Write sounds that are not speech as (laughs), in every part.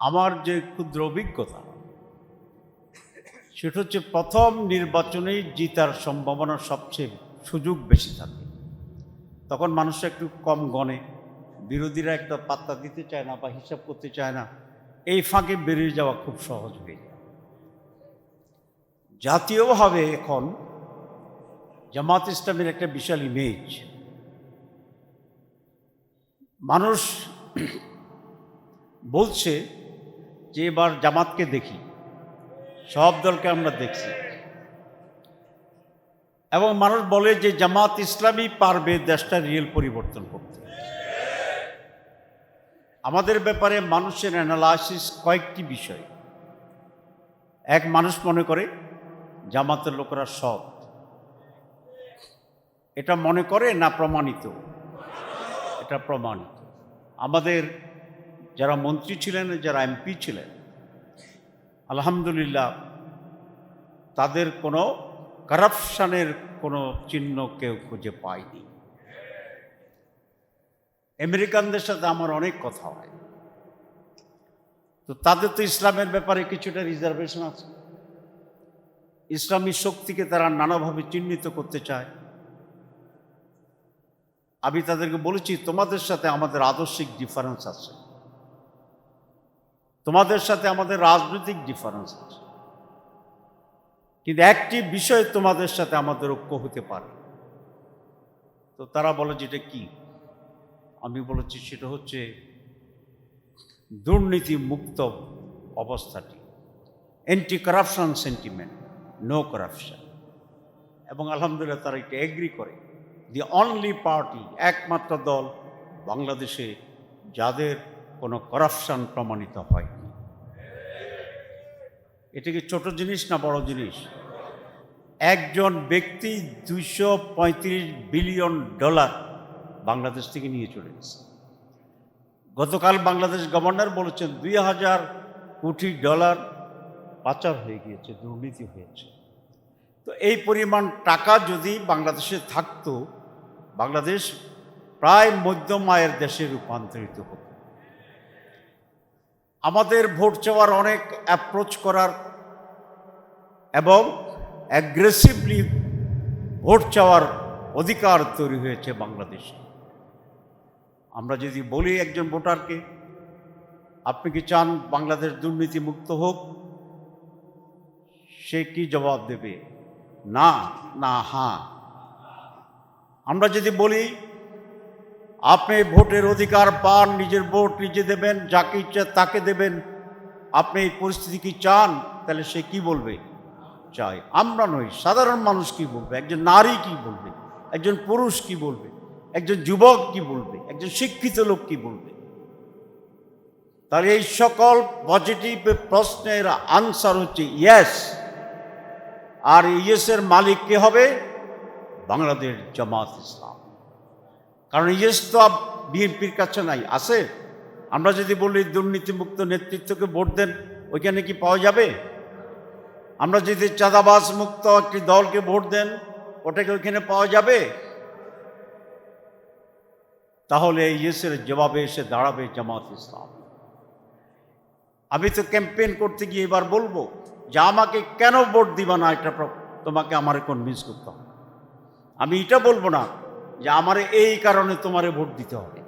আমার যে ক্ষুদ্র অভিজ্ঞতা, সেটা হচ্ছে প্রথম নির্বাচনেই জিতার সম্ভাবনা সবচেয়ে সুযোগ বেশি থাকে। তখন মানুষ একটু কম গণে, বিরোধীরা একটা পাত্তা দিতে চায় না বা হিসাব করতে চায় না, এই ফাঁকে বেরিয়ে যাওয়া খুব সহজ হয়ে যায়। জাতীয়ভাবে এখন জামাত ইসলামের একটা বিশাল ইমেজ মানুষ বলছে যে এবার জামাতকে দেখি, সব দলকে আমরা দেখছি। এবং মানুষ বলে যে জামাত ইসলামই পারবে দেশটা রিয়েল পরিবর্তন করতে। আমাদের ব্যাপারে মানুষের অ্যানালাইসিস কয়েকটি বিষয়। এক, মানুষ মনে করে জামাতের লোকেরা সৎ। এটা মনে করে না প্রমাণিত? এটা প্রমাণিত। আমাদের যারা মন্ত্রী ছিলেন, যারা এমপি ছিলেন, আলহামদুলিল্লাহ, তাদের কোনো কারাপশানের কোনো চিহ্ন কেউ খুঁজে পায়নি। আমেরিকানদের সাথে আমার অনেক কথা হয়। তো তাদের তো ইসলামের ব্যাপারে কিছুটা রিজার্ভেশন আছে। ইসলামী শক্তিকে তারা নানাভাবে চিহ্নিত করতে চায়। আমি তাদেরকে বলেছি, তোমাদের সাথে আমাদের আদর্শিক ডিফারেন্স আছে। তোমাদের সাথে আমাদের রাজনৈতিক ডিফারেন্স আছে। কিন্তু একটি বিষয় তোমাদের সাথে আমাদের ঐক্য হতে পারে। তো তারা বলে যেটা কি? আমি বলেছি সেটা হচ্ছে দুর্নীতি মুক্ত অবস্থাটি। Anti corruption sentiment no corruption এবং আলহামদুলিল্লাহ তারা এটা এগ্রি করে। দি অনলি পার্টি একমাত্র দল বাংলাদেশে যাদের কোনো করাপশন প্রমাণিত হয়নি এটা কি ছোট জিনিস না বড় জিনিস? একজন ব্যক্তি দুইশো পঁয়ত্রিশ বিলিয়ন ডলার বাংলাদেশ থেকে নিয়ে চলে গেছে। গতকাল বাংলাদেশ গভর্নর বলেছেন দুই হাজার কোটি ডলার পাচার হয়ে গিয়েছে, দুর্নীতি হয়েছে। তো এই পরিমাণ টাকা যদি বাংলাদেশে থাকতো, বাংলাদেশ প্রায় মধ্যম আয়ের দেশে রূপান্তরিত হতো। আমাদের ভোট চাওয়ার অনেক অ্যাপ্রোচ করার এবং অ্যাগ্রেসিভলি ভোট চাওয়ার অধিকার তৈরি হয়েছে বাংলাদেশে। আমরা যদি বলি একজন ভোটারকে, আপনি কি চান বাংলাদেশ দুর্নীতি মুক্ত হোক? সে কি জবাব দেবে? না না হ্যাঁ আমরা যদি বলি, আপনি ভোটের অধিকার পান, নিজের ভোট নিজে দেবেন, যাকে ইচ্ছে তাকে দেবেন, আপনি এই পরিস্থিতি কি চান? তাহলে সে কি বলবে? চাই। আমরা নই, সাধারণ মানুষ কি বলবে? একজন নারী কি বলবে? একজন পুরুষ কি বলবে? একজন যুবক কি বলবে? একজন শিক্ষিত লোক কি বলবে? তাহলে এই সকল পজিটিভ প্রশ্নের আনসার হচ্ছে ইয়েস আর ইয়েসের মালিক কে হবে? বাংলাদেশ জামাত ইসলাম। কারণ ইয়েস তো বিএনপির কাছে নাই, আছে? আমরা যদি বলি দুর্নীতিমুক্ত নেতৃত্বকে ভোট দেন, ওইখানে কি পাওয়া যাবে? আমরা যদি চাঁদাবাস মুক্ত একটি দলকে ভোট দেন ওটাকে ওইখানে পাওয়া যাবে? তাহলে ইয়েসের জবাবে এসে দাঁড়াবে জামাত ইসলাম। আমি তো ক্যাম্পেইন করতে গিয়ে এবার বলব, যে আমাকে কেন ভোট দিবা না, এটা তোমাকে আমার কনভিন্স করতে হবে। আমি এটা বলব না, যে আমার এই কারণে তোমারে ভোট দিতে হবে।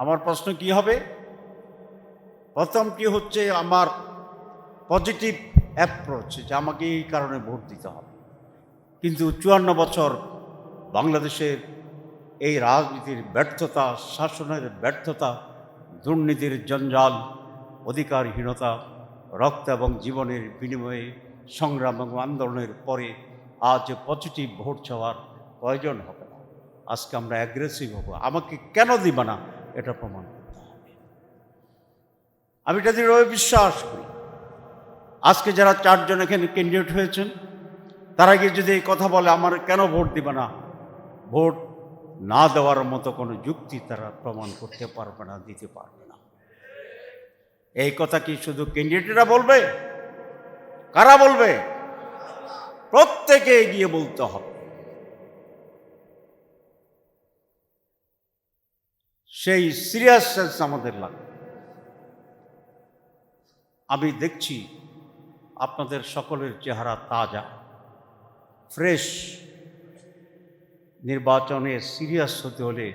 আমার প্রশ্ন কি হবে? প্রথমটি হচ্ছে, আমার পজিটিভ অ্যাপ্রোচ যে আমাকে এই কারণে ভোট দিতে হবে। কিন্তু চুয়ান্ন বছর বাংলাদেশের এই রাজনীতির ব্যর্থতা, শাসনের ব্যর্থতা, দুর্নীতির জঞ্জাল, অধিকারহীনতা, রক্ত এবং জীবনের বিনিময়ে সংগ্রাম এবং আন্দোলনের পরে আজ পজিটিভ ভোট চাওয়ার প্রয়োজন হবে না। আজকে আমরা অ্যাগ্রেসিভ হব। আমাকে কেন দিবা না? এটা প্রমাণ করতে হবে। আমি এটা দৃঢ়ভাবে বিশ্বাস করি। আজকে যারা চারজন এখানে ক্যান্ডিডেট হয়েছেন, তারা গিয়ে যদি এই কথা বলে, আমার কেন ভোট দিবে না? ভোট না দেওয়ার মতো কোনো যুক্তি তারা প্রমাণ করতে পারবে না, দিতে পারবে না। এই কথা কি শুধু ক্যান্ডিডেটরা বলবে? কারা বলবে? প্রত্যেকে এগিয়ে বলতে হবে। সেই সিরিয়াসনেস আমাদের লাগবে। আমি দেখছি আপনাদের সকলের চেহারা তাজা। ফ্রেশ নির্বাচনে সিরিয়াস হতে হলে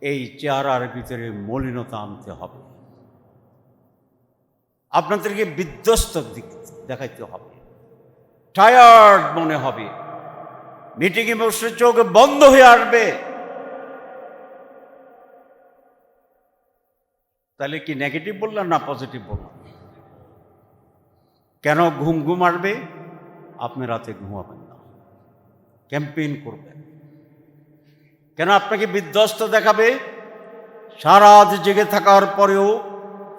এই চেহারার ভিতরে মলিনতা আনতে হবে। আপনাদেরকে বিধ্বস্ত দিক দেখাইতে হবে। টায়ার্ড মনে হবে। মিটিংয়ে বসে চোখ বন্ধ হয়ে আসবে। তাহলে কি নেগেটিভ বললাম না পজিটিভ বললাম? কেন ঘুম ঘুম আসবে? আপনি রাতে ঘুমাবেন না। ক্যাম্পেইন করবেন। কেন আপনাকে বিধ্বস্ত দেখাবে? সারা জেগে থাকার পরেও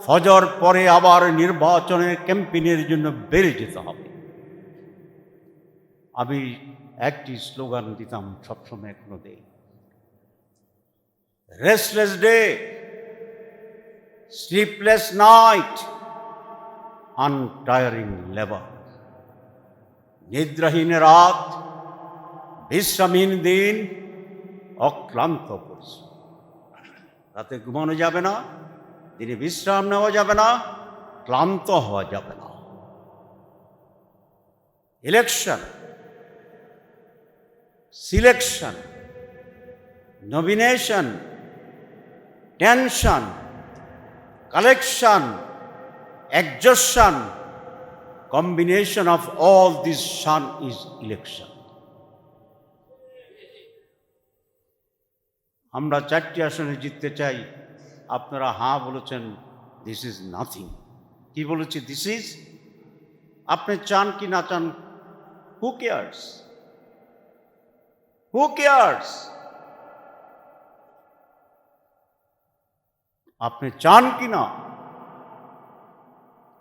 ফজর পরে আবার নির্বাচনের ক্যাম্পেইনের জন্য বেড়ে যেতে হবে। আমি একটি স্লোগান দিতাম সবসময় এখনও দেই। Restless day sleepless night untiring labour নিদ্রাহীন রাত বিশ্রামহীন দিন অক্লান্ত পরিশ্রম রাতে ঘুমানো যাবে না দিনে বিশ্রাম নেওয়া যাবে না ক্লান্ত হওয়া যাবে না election selection nomination tension collection exhaustion combination of all this sun is election. আমরা চারটি আসনে জিততে চাই। আপনারা হাঁ বলেছেন দিস ইজ নাথিং কি বলেছি? দিস ইজ আপনি চান কি না চান হু কেয়ার্স হু কেয়ার্স আপনি চান কি না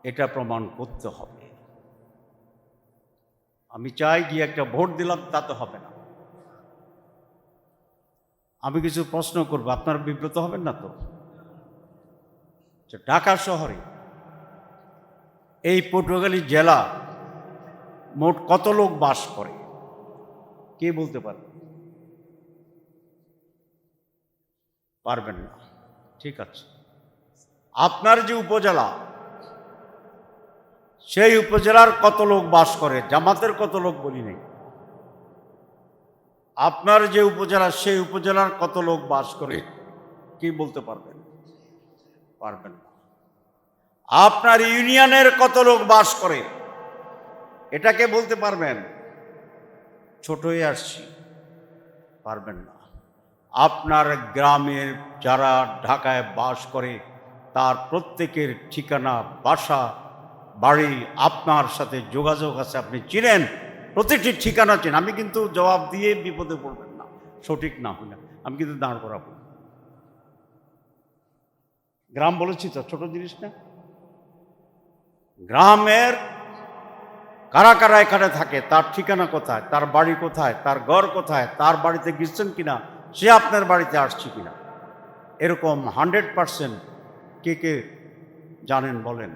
এটা প্রমাণ করতে হবে। আমি চাই গিয়ে একটা ভোট দিলাম তাতে হবে না। আমি কিছু প্রশ্ন করব আপনারা বিব্রত হবেন না তো? আচ্ছা, ঢাকা শহরে এই পটুয়াখালী জেলা মোট কত লোক বাস করে? কে বলতে পারে পারবেন না। ঠিক আছে। আপনার যে উপজেলা সেই উপজেলার কত লোক বাস করে, জামাতের কত লোক বলি নেই। আপনার যে উপজেলা, সেই উপজেলার কত লোক বাস করে, কি বলতে পারবেন? পারবেন না। আপনার ইউনিয়নের কত লোক বাস করে, এটাকে বলতে পারবেন? ছোট হয়ে আসছি, পারবেন না। আপনার গ্রামের যারা ঢাকায় বাস করে, তার প্রত্যেকের ঠিকানা, বাসা বাড়ি আপনার সাথে যোগাযোগ আছে, আপনি চিনেন, প্রতিটি ঠিকানা চেন আমি কিন্তু জবাব দিয়ে বিপদে পড়বেন না, সঠিক না হলে। আমি কিন্তু দাঁড় করাবো গ্রাম বলেছি তো, ছোট জিনিস না? গ্রামের কারা কারা এখানে থাকে, তার ঠিকানা কোথায়, তার বাড়ি কোথায়, তার ঘর কোথায়, তার বাড়িতে গেছেন কিনা, সে আপনার বাড়িতে আসছে কিনা? এরকম হান্ড্রেড পারসেন্ট কে কে জানেন বলেন।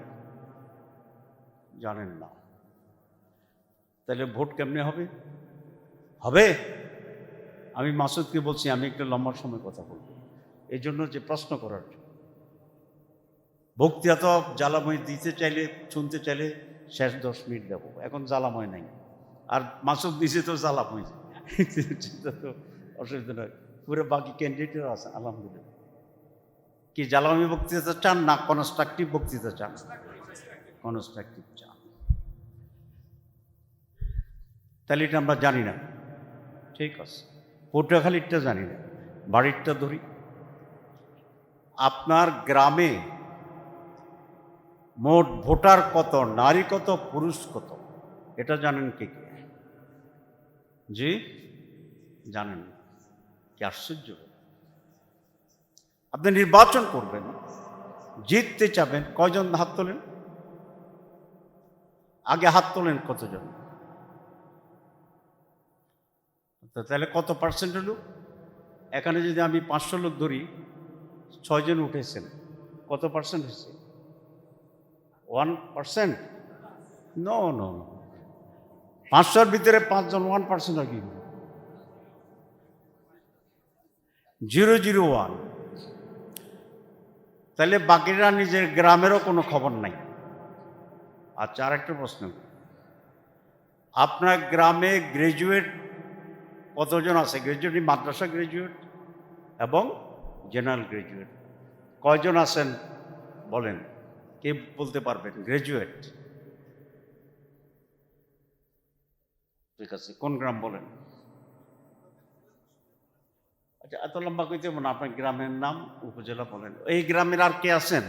জানেন না। তাহলে ভোট কেমনে হবে? হবে? আমি মাসুদকে বলছি আমি একটু লম্বা সময় কথা বলব। এই জন্য যে প্রশ্ন করার জন্য। ভক্তি এত জ্বালাময় দিতে চাইলে শুনতে চাইলে শেষ দশ মিনিট দেবো। এখন জ্বালাময় নাই। আর মাসুদ দিছে তো জ্বালাময়। সেটা তো অসুবিধা নয়। পুরো বাকি ক্যান্ডিডেটও আছে আলহামদুলিল্লাহ। কি জ্বালাময় বক্তৃতা চান না কনস্ট্রাকটিভ বক্তৃতা চান? কনস্ট্রাকটিভ চান। তাহলে এটা আমরা জানি না। ঠিক আছে। পটুয়াখালীরটা জানি না বাড়িরটা ধরি। আপনার গ্রামে মোট ভোটার কত নারী কত পুরুষ কত? এটা জানেন কে কে? জি? জানেন। কি আশ্চর্য। আপনি নির্বাচন করবেন জিততে চাবেন কয়জন হাত তোলেন? আগে হাত তোলেন কতজন? তো তাহলে কত পার্সেন্ট লোক এখানে যদি আমি পাঁচশো লোক ধরি, ছয়জন উঠেছেন। কত পার্সেন্ট হয়েছে? ওয়ান পার্সেন্ট নো নো পাঁচশোর ভিতরে পাঁচজন ওয়ান পার্সেন্ট আর কি জিরো জিরো ওয়ান তাহলে বাকিরা নিজের গ্রামেরও কোনো খবর নাই। আচ্ছা আর একটা প্রশ্ন। আপনার গ্রামে গ্রাজুয়েট কতজন আছে? গ্রাজুয়েট মাদ্রাসা গ্রাজুয়েট এবং জেনারেল গ্রাজুয়েট কয়জন আছেন? বলেন, কে বলতে পারবেন? গ্রাজুয়েট ঠিক আছে, কোন গ্রাম বলেন? আচ্ছা এত লম্বা কইতে না, আপনার গ্রামের নাম উপজেলা বলেন। এই গ্রামের আর কে আছেন?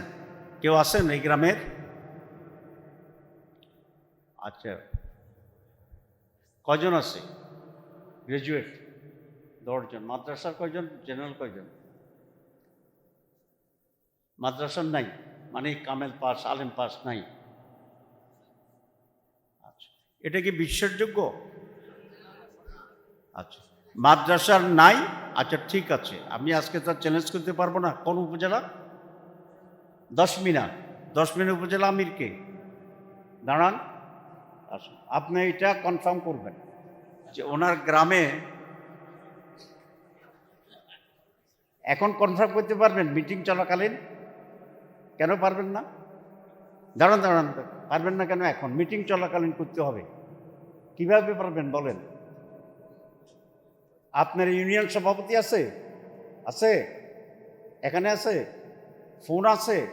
কেউ আছেন এই গ্রামের? আচ্ছা কজন আছে? গ্রাজুয়েট, দশজন, মাদ্রাসার কয়জন? জেনারেল কয়জন? মাদ্রাসার নাই মানে কামেল পাস, আলেম পাস নাই। আচ্ছা এটা কি বিশ্বাসযোগ্য? আচ্ছা মাদ্রাসার নাই? আচ্ছা ঠিক আছে, আমি আজকে তার চ্যালেঞ্জ করতে পারব না। কোন উপজেলা? দশ মিনা দশ মিনা উপজেলা আমির কে দাঁড়ান, আসুন, আপনি এটা কনফার্ম করবেন। যে ওনার গ্রামে এখন কনফার্ম করতে পারবেন মিটিং চলাকালীন? কেন পারবেন না? দাঁড়ান দাঁড়ান, পারবেন না কেন এখন? মিটিং চলাকালীন করতে হবে। কীভাবে পারবেন বলেন? আপনার ইউনিয়ন সভাপতি আছে? আছে? এখানে আছে? ফোন আছে?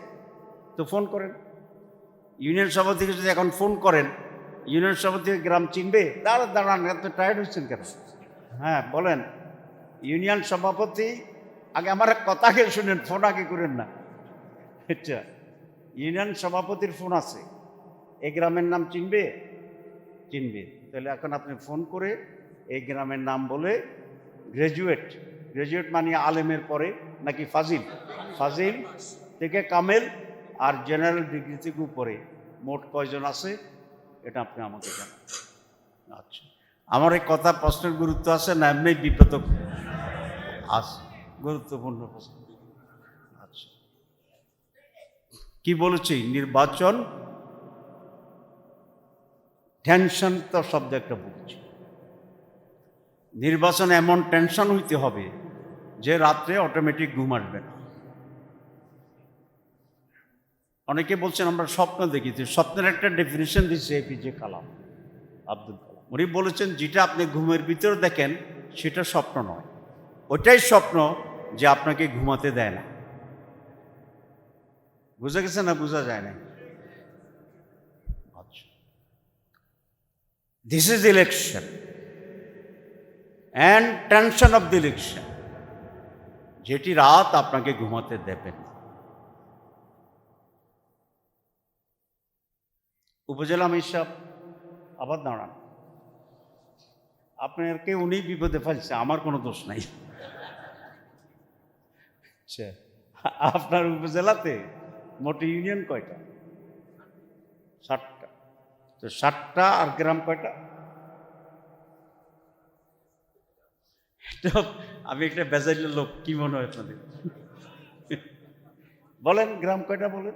তো ফোন করেন। ইউনিয়ন সভাপতিকে যদি এখন ফোন করেন ইউনিয়ন সভাপতি গ্রাম চিনবে, দাঁড়া দাঁড়ান এত টায়ার্ড হচ্ছেন কেন? হ্যাঁ বলেন, ইউনিয়ন সভাপতি, আগে আমার কথা আগে শুনেন, ফোন আগে করেন না। আচ্ছা ইউনিয়ন সভাপতির ফোন আছে এই গ্রামের নাম চিনবে? চিনবে। তাহলে এখন আপনি ফোন করে এই গ্রামের নাম বলে গ্র্যাজুয়েট গ্র্যাজুয়েট মানে আলেমের পরে, নাকি ফাজিল? ফাজিল থেকে কামেল আর জেনারেল ডিগ্রি থেকে উপরে, মোট কয়জন আছে? এটা আপনি আমাকে জানান। আচ্ছা। আমার এই কথা প্রশ্নের গুরুত্ব আছে না, এমনি বিপদ আছে গুরুত্বপূর্ণ প্রশ্ন। আচ্ছা। কি বলেছি? নির্বাচন? টেনশন তো শব্দ একটা বলছি। নির্বাচন এমন টেনশন হইতে হবে যে রাত্রে অটোমেটিক ঘুম আসবে না। অনেকে বলছেন, আমরা স্বপ্ন দেখি তো স্বপ্নের একটা ডেফিনেশন দিচ্ছে এপিজে কালাম আব্দুল কালাম। উনি বলেছেন, যেটা আপনি ঘুমের ভিতরে দেখেন, সেটা স্বপ্ন নয়। ওটাই স্বপ্ন যে আপনাকে ঘুমাতে দেয় না। বুঝা গেছে না বোঝা যায় না this is election and tension of the election যেটি রাত আপনাকে ঘুমাতে দেবেন না। উপজেলা আমির সাহেব আবার দাঁড়ান আপনাকে উনি বিপদে ফেলছে আমার কোনো দোষ নাই। আচ্ছা আপনার উপজেলাতে মোটে ইউনিয়ন কয়টা? ষাটটা তো ষাটটা আর গ্রাম কয়টা? আমি একটা বেজাইলের লোক কি মনে হয় আপনাদের? বলেন গ্রাম কয়টা বলেন?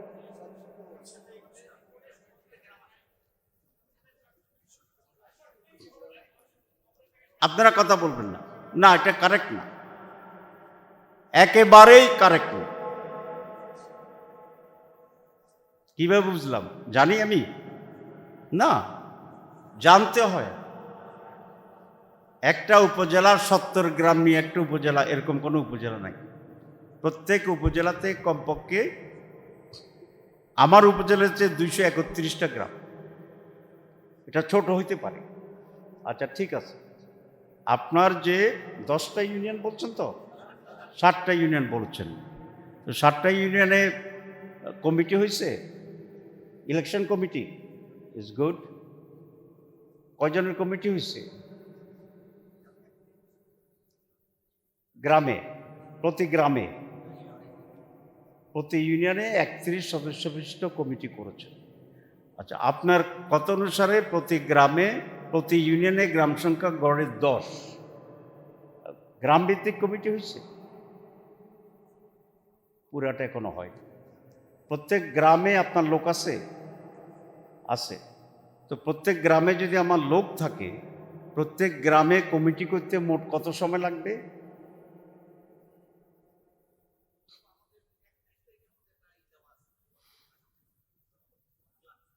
আপনারা কথা বলবেন না। না, এটা কারেক্ট না। একেবারেই কারেক্ট না। কীভাবে বুঝলাম? জানি আমি? না, জানতে হয়। একটা উপজেলার সত্তর গ্রাম নিয়ে একটা উপজেলা, এরকম কোনো উপজেলা নাই। প্রত্যেক উপজেলাতে কমপক্ষে আমার উপজেলার চেয়ে দুইশো একত্রিশটা গ্রাম। এটা ছোট হইতে পারে। আচ্ছা ঠিক আছে। আপনার যে দশটা ইউনিয়ন বলছেন তো, ষাটটা ইউনিয়ন বলছেন। তো ষাটটা ইউনিয়নে কমিটি হয়েছে ইলেকশন কমিটি ইজ গুড। কয়জনের কমিটি হয়েছে গ্রামে, প্রতি গ্রামে, প্রতি ইউনিয়নে একত্রিশ সদস্য বিশিষ্ট কমিটি করেছে। আচ্ছা আপনার কত অনুসারে প্রতি গ্রামে প্রতি ইউনিয়নে গ্রাম সংখ্যা গড়ে দশ। গ্রাম ভিত্তিক কমিটি হয়েছে। পুরাটা এখনও হয়। প্রত্যেক গ্রামে আপনার লোক আছে? আছে। তো প্রত্যেক গ্রামে যদি আমার লোক থাকে, প্রত্যেক গ্রামে কমিটি করতে মোট কত সময় লাগবে?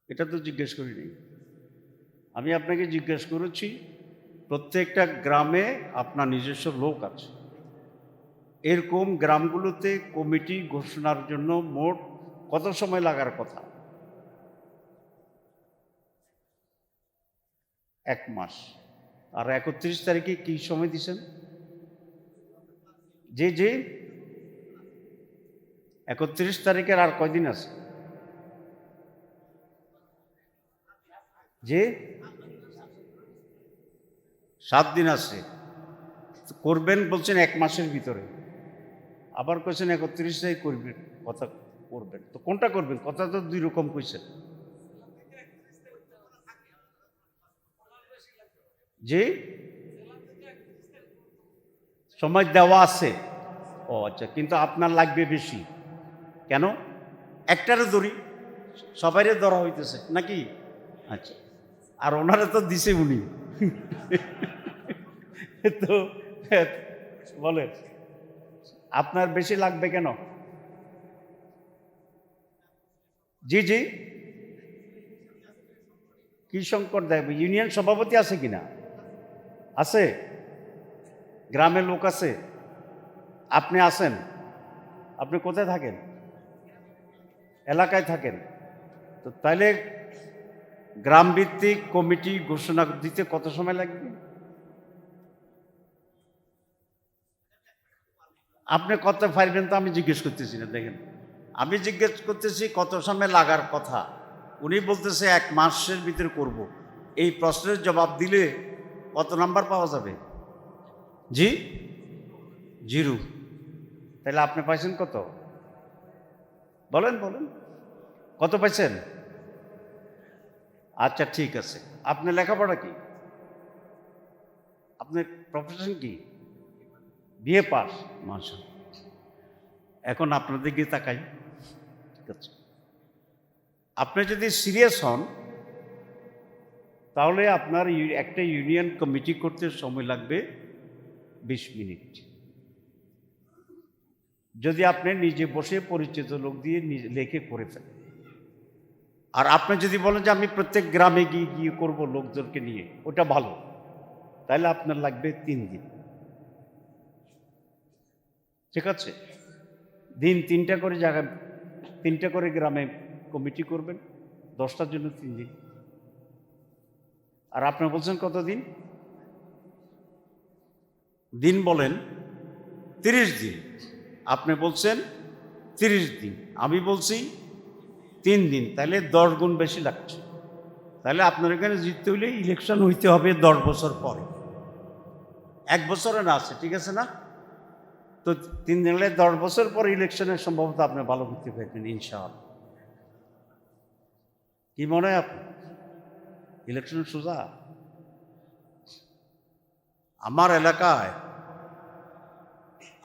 এটা তো জিজ্ঞেস করিনি। আমি আপনাকে জিজ্ঞেস করেছি, প্রত্যেকটা গ্রামে আপনার নিজস্ব লোক আছে। এরকম গ্রামগুলোতে কমিটি ঘোষণার জন্য মোট কত সময় লাগার কথা? এক মাস। আর একত্রিশ তারিখে কি সময় দিছেন? যে যে একত্রিশ তারিখের আর কয়দিন আছে? যে সাত দিন তো করবেন বলছেন এক মাসের ভিতরে। আবার কইছেন একত্রিশ তারিখ করবেন। কথা করবেন। তো কোনটা করবেন? কথা তো দুই রকম কইছেন। যে সময় দেওয়া আছে। ও আচ্ছা কিন্তু আপনার লাগবে বেশি। কেন? একটারে ধরি। সবাইরে ধরা হইতেছে। নাকি? আচ্ছা। আর ওনারা তো দিছে উনি। (laughs) তো বলে আপনার বেশি লাগবে কেন? জি জি। কি সংকট দেখবে ইউনিয়ন সভাপতি আছে কিনা আছে? গ্রামের লোক আছে? আপনি আছেন? আপনি কোথায় থাকেন? এলাকায় থাকেন? তো তাহলে গ্রামভিত্তিক কমিটি ঘোষণা দিতে কত সময় লাগবে? আপনি কত পারবেন তো আমি জিজ্ঞেস করতেছি না, দেখেন। আমি জিজ্ঞেস করতেছি কত সময় লাগার কথা। উনি বলতেছে এক মাসের ভিতরে করব। এই প্রশ্নের জবাব দিলে কত নাম্বার পাওয়া যাবে? জি? জিরো। তাহলে আপনি পাইছেন কত? বলেন বলেন। কত পাইছেন? আচ্ছা ঠিক আছে। আপনি লেখাপড়া কি? আপনার প্রফেশন কি? বিএ পাস মাসা এখন আপনার দিকে তাকাই। ঠিক আছে। আপনি যদি সিরিয়াস হন, তাহলে আপনার একটা ইউনিয়ন কমিটি করতে সময় লাগবে বিশ মিনিট। যদি আপনি নিজে বসে পরিচিত লোক দিয়ে নিজে, লেখে করে ফেলেন। আর আপনি যদি বলেন যে আমি প্রত্যেক গ্রামে গিয়ে গিয়ে করব লোকজনকে নিয়ে, ওটা ভালো। তাহলে আপনার লাগবে তিন দিন। ঠিক আছে? দিন তিনটা করে জায়গায়, তিনটা করে গ্রামে কমিটি করবেন, দশটার জন্য তিন দিন। আর আপনি বলছেন কত দিন? দিন বলেন তিরিশ দিন। আপনি বলছেন তিরিশ দিন। আমি বলছি তিন দিন, তাহলে দশ গুণ বেশি লাগছে। তাহলে আপনার এখানে জিততে হলে ইলেকশন হইতে হবে দশ বছর পরে। এক বছরে না আছে, ঠিক আছে না? তো তিন হলে দশ বছর পর ইলেকশনের সম্ভবত আপনি ভালো করতে পারবেন ইনশাআল্লাহ। কি মনে হয় আপনার? ইলেকশন সোজা আমার এলাকায়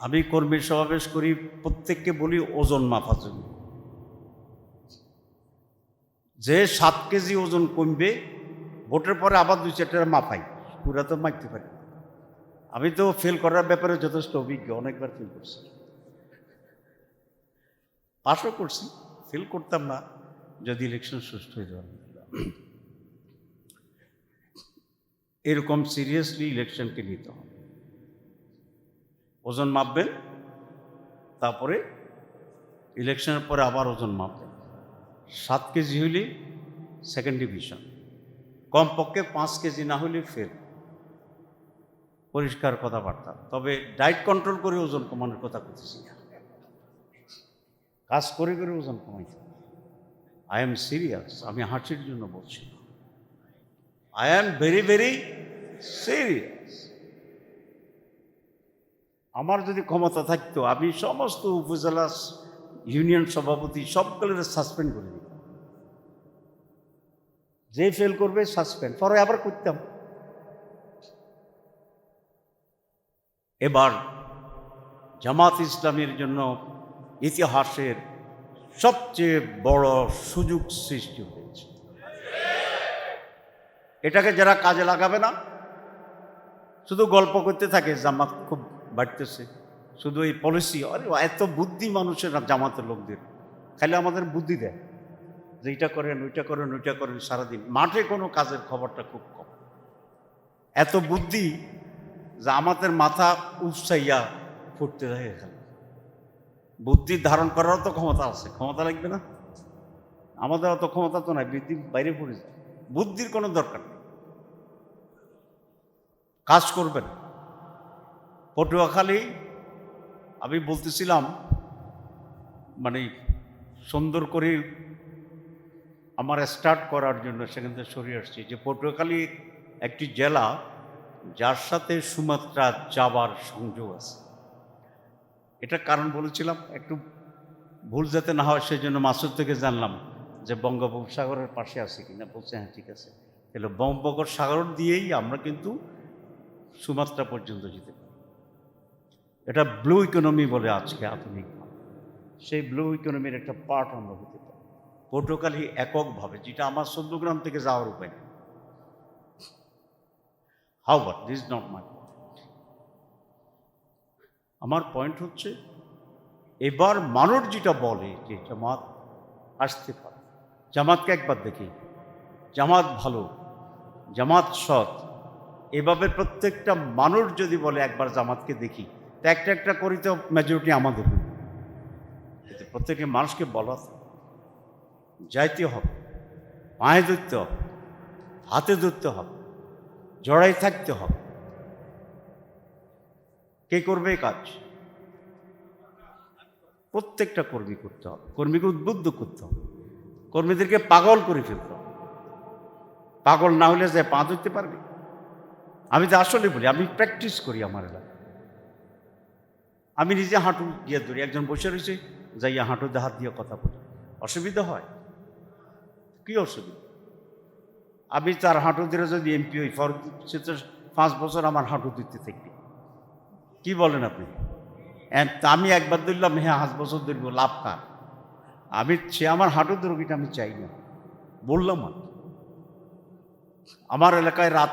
আমি কর্মী সমাবেশ করি, প্রত্যেককে বলি ওজন মাপার জন্য। যে সাত কেজি ওজন কমবে, ভোটের পরে আবার দুই চারটা মাপাই, পুরা তো মারতে পারি। আমি তো ফেল করার ব্যাপারে যথেষ্ট অভিজ্ঞ, অনেকবার ফেল করছি। পাশও করছি ফেল করতাম না, যদি ইলেকশন সুষ্ঠু হয়ে যাওয়ার এরকম সিরিয়াসলি ইলেকশনকে নিতে হবে। ওজন মাপবেন, তারপরে ইলেকশনের পরে আবার ওজন মাপবেন। সাত কেজি হইলে সেকেন্ড ডিভিশন কমপক্ষে পাঁচ কেজি না হলে ফেল পরিষ্কার কথাবার্তা। তবে ডায়েট কন্ট্রোল করে ওজন কমানোর কথা করতেছি কাজ করে করে ওজন কমাইতে আই এম সিরিয়াস আমি হাসির জন্য বলছি I am very very serious আমার যদি ক্ষমতা থাকতো, আমি সমস্ত উপজেলা ইউনিয়ন সভাপতি সবগুলোর সাসপেন্ড করে দিতাম। যে ফেল করবে সাসপেন্ড পরে আবার করতাম। এবার জামাত ইসলামের জন্য ইতিহাসের সবচেয়ে বড় সুযোগ সৃষ্টি হয়েছে। এটাকে যারা কাজে লাগাবে না, শুধু গল্প করতে থাকে, জামাত খুব বাড়তেছে। শুধু এই পলিসি আরে এত বুদ্ধি মানুষের জামাতের লোকদের। খালি আমাদের বুদ্ধি দেয় যে এইটা করেন, ওইটা করেন ওইটা করেন সারাদিন। মাঠে কোনো কাজের খবরটা খুব কম। এত বুদ্ধি যে আমাদের মাথা উৎসাইয়া ফুটতে থাকে এখানে। বুদ্ধি ধারণ করারও তো ক্ষমতা আছে, ক্ষমতা লাগবে না? আমাদের অত ক্ষমতা তো নাই বুদ্ধি বাইরে পড়ে যায়। বুদ্ধির কোনো দরকার নেই। কাজ করবেন। পটুয়াখালী, আমি বলতেছিলাম মানে সুন্দর করে আমার স্টার্ট করার জন্য সেখান থেকে সরিয়ে আসছি যে পটুয়াখালী একটি জেলা যার সাথে সুমাত্রা যাবার সংযোগ আছে। এটা কারণ বলেছিলাম, একটু ভুল যাতে না হয় সেই জন্য মাসুদ থেকে জানলাম যে বঙ্গোপসাগরের পাশে আছে কিনা। বলছে হ্যাঁ ঠিক আছে। তাহলে বঙ্গোপসাগর সাগর দিয়েই আমরা কিন্তু সুমাত্রা পর্যন্ত যেতে পারি। এটা ব্লু ইকোনমি বলে আজকে আধুনিক সেই ব্লু ইকোনমির একটা পার্ট আমরা হতে পারি। পটুয়াখালী এককভাবে, যেটা আমার চোদ্দগ্রাম থেকে যাওয়ার উপায় how but this not my আমার পয়েন্ট হচ্ছে, এবার মানুষ যেটা বলে যে জামাত আসতে পারে, জামাতকে একবার দেখি, জামাত ভালো, জামাত সৎ, এভাবে প্রত্যেকটা মানুষ যদি বলে একবার জামাতকে দেখি, তা একটা একটা করি তো মেজরিটি আমাদের। কিন্তু প্রত্যেকটা মানুষকে বলা যাইতে হবে, পায়ে ধরতে হবে, হাতে ধরতে হবে জড়াই থাকতে হবে। কে করবে কাজ? প্রত্যেকটা কর্মী করতে হবে। কর্মীকে উদ্বুদ্ধ করতে হবে। কর্মীদেরকে পাগল করে ফেলতে হবে। পাগল না হলে যে পা ধরতে পারবে? আমি তো আসলে বলি, আমি প্র্যাকটিস করি আমার এলাকায়। আমি নিজে হাঁটু দিয়ে ধরি। একজন বসে রয়েছে, যাইয়া হাঁটুতে হাত দিয়ে কথা বলি। অসুবিধা হয়? কি অসুবিধা? আমি তার হাঁটু ধরে যদি এমপি হই, ফর সে তো পাঁচ বছর আমার হাঁটু দিতে থাকবে। কি বলেন আপনি? আমি একবার ধরলাম হ্যাঁ পাঁচ বছর ধরবো, লাভ কার? আমি, সে আমার হাঁটু ধরুক, এটা আমি চাই না। বললাম আর আমার এলাকায় রাত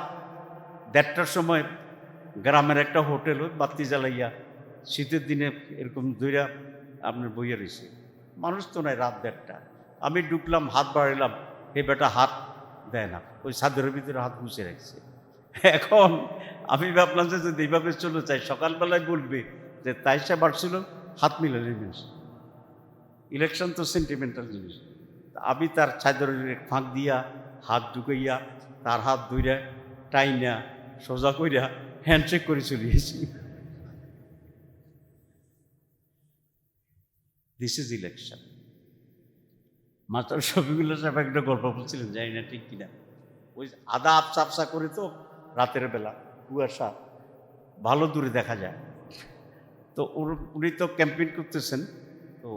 দেড়টার সময় গ্রামের একটা হোটেল, বাতি জ্বালাইয়া শীতের দিনে এরকম দুইরা আপনার বইয়ে রয়েছে মানুষ তো নাই রাত দেড়টা। আমি ঢুকলাম, হাত বাড়াইলাম এই বেটা, হাত দেয় না। ওই সাদের ভিতরে হাত গুছিয়ে রাখছে। এখন আমি ভাবলাম যে যদি এইভাবে চলে চাই সকালবেলায় বলবে যে তাই সে বাড়ছিল, হাত মিলালে জিনিস ইলেকশন তো সেন্টিমেন্টাল জিনিস। আমি তার চাদরের ফাঁক দিয়া, হাত ঢুকাইয়া, তার হাত ধইরা, টাইনা, সোজা কইরা হ্যান্ডশেক করে চলিয়েছি this is election master Shafiqullah সাহেব একটা গল্প বলছিলেন, জানি না ঠিক কিনা। ওই আদা আপসা আপসা করে তো রাতের বেলা, কুয়াশা, ভালো দূরে দেখা যায়। তো উনি তো ক্যাম্পেইন করতেছেন, তো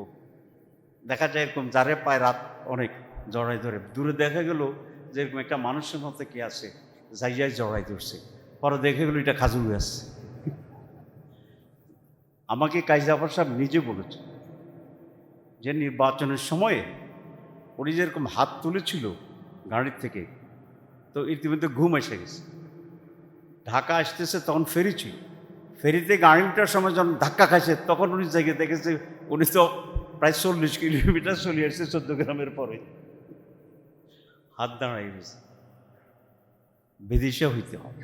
দেখা যায় এরকম যারে পায় রাত অনেক জড়াই ধরে। দূরে দেখা গেল যে এরকম একটা মানুষের মতো কি আছে যাই যাই জড়াই ধরছে। পরে দেখে গেল এটা খাজুর গাছ আমাকে কাইজাফর সাহেব নিজে বলেছে যে নির্বাচনের সময়ে উনি যেরকম হাত তুলেছিল গাড়ির থেকে। তো ইতিমধ্যে ঘুম এসে গেছে। ঢাকা আসতেছে, তখন ফেরি ছিল। ফেরিতে গাড়ি ওঠার সময় যখন ধাক্কা খাইছে, তখন উনি জায়গায় দেখেছে উনি তো প্রায় চল্লিশ কিলোমিটার চলে আসছে চোদ্দ গ্রামের পরে। হাত দাঁড়াই গেছে। বিদিশা হইতে হবে।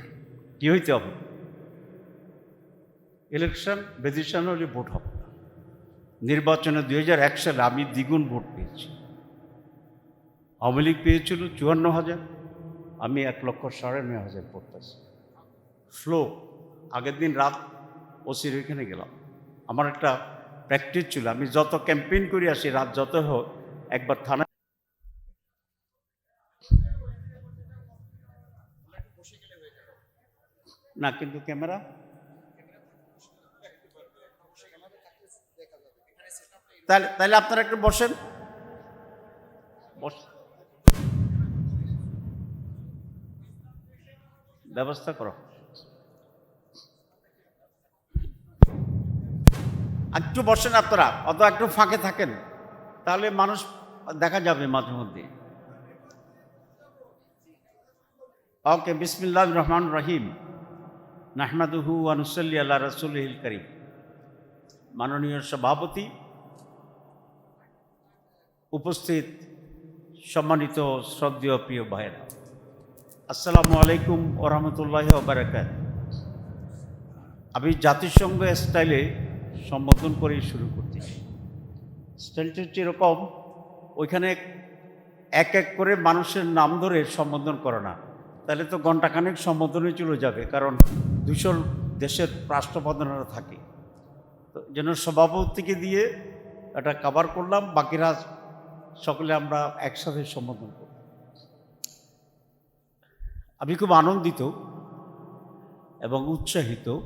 কি হইতে হবে? ইলেকশন বেদিশান হলে ভোট হবে নির্বাচনে দুই হাজার এক সালে আমি দ্বিগুণ ভোট পেয়েছি। আওয়ামী লীগ পেয়েছিল চুয়ান্ন হাজার। আমি এক লক্ষ সাড়ে নয় হাজার পাইছি ফ্লো আগের দিন রাত ওসির ওইখানে গেলাম। আমার একটা প্র্যাকটিস ছিল, আমি যত ক্যাম্পেইন করি আসি, রাত যত হোক, একবার থানা না, কিন্তু ক্যামেরা? তাহলে তাহলে আপনারা একটু বসেন। বস ব্যবস্থা করো। একটু বসেন আপনারা অত একটু ফাঁকে থাকেন। তাহলে মানুষ দেখা যাবে মাঝে মধ্যে। ওকে বিসমিল্লাহ রহমান রহিম। নাহমাদুহু আনুসল্লি আল্লাহ রসুল করিম। মাননীয় সভাপতি, উপস্থিত সম্মানিত শ্রদ্ধেয় প্রিয় ভাইয়েরা। আসসালামু আলাইকুম ওরহামতুল্লাহ বারাকাত। আমি জাতিসংঘ স্টাইলে সম্বোধন করে শুরু করতেছি স্টাইলটা এরকম ওইখানে এক এক করে মানুষের নাম ধরে সম্বোধন করে না। তাহলে তো ঘণ্টাখানেক সম্বোধনে চলে যাবে, কারণ দুশো দেশের রাষ্ট্রপ্রধানরা থাকে। তো যেন সভাপতিকে দিয়ে এটা কাভার করলাম, বাকিরা সকলে আমরা একসাথে সম্বোধন করব। আমি খুব আনন্দিত এবং উৎসাহিত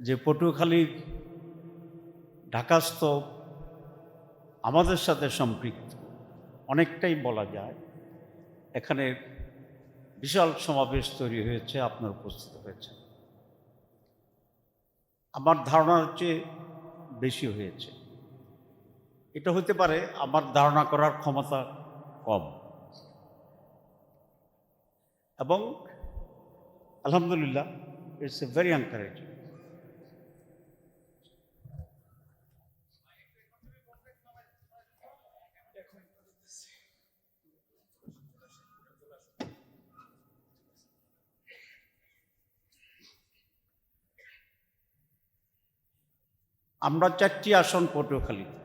যে পটুয়াখালীর ঢাকাস্থ আমাদের সাথে সম্পৃক্ত। অনেকটাই বলা যায়। এখানে বিশাল সমাবেশ তৈরি হয়েছে, আপনার উপস্থিত হয়েছে আমার ধারণার চেয়ে বেশি হয়েছে। এটা হতে পারে আমার ধারণা করার ক্ষমতা কম। এবং আলহামদুলিল্লাহ ইটস এ ভেরি এনকারেজিং আমরা চারটি আসন পটুয়াখালীতে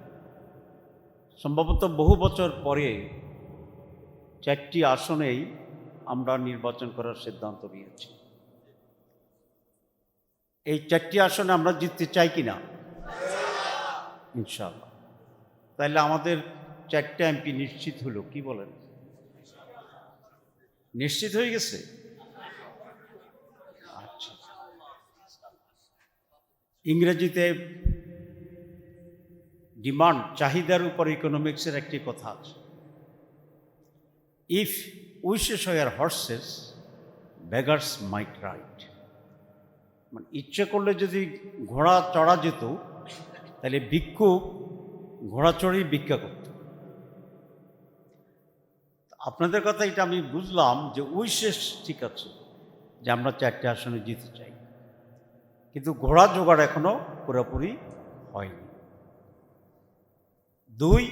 সম্ভবত বহু বছর পরে চারটি আসনেই আমরা নির্বাচন করার সিদ্ধান্ত নিয়েছি। এই চারটি আসনে আমরা জিততে চাই কি না ইনশাল্লাহ তাহলে আমাদের চারটা এমপি নিশ্চিত হলো, কি বলেন? নিশ্চিত হয়ে গেছে? আচ্ছা। ইংরেজিতে ডিমান্ড, চাহিদার উপর ইকোনমিক্সের একটি কথা আছে। If wishes were horses, beggars might ride. মানে ইচ্ছে করলে যদি ঘোড়া চড়া যেত, তাহলে ভিক্ষুক ঘোড়া চড়েই ভিক্ষা করত। আপনাদের কথা এটা আমি বুঝলাম যে উইশেস ঠিক আছে, যে আমরা চারটে আসনে জিতে চাই। কিন্তু ঘোড়া জোগাড় এখনও পুরোপুরি হয়নি। দুই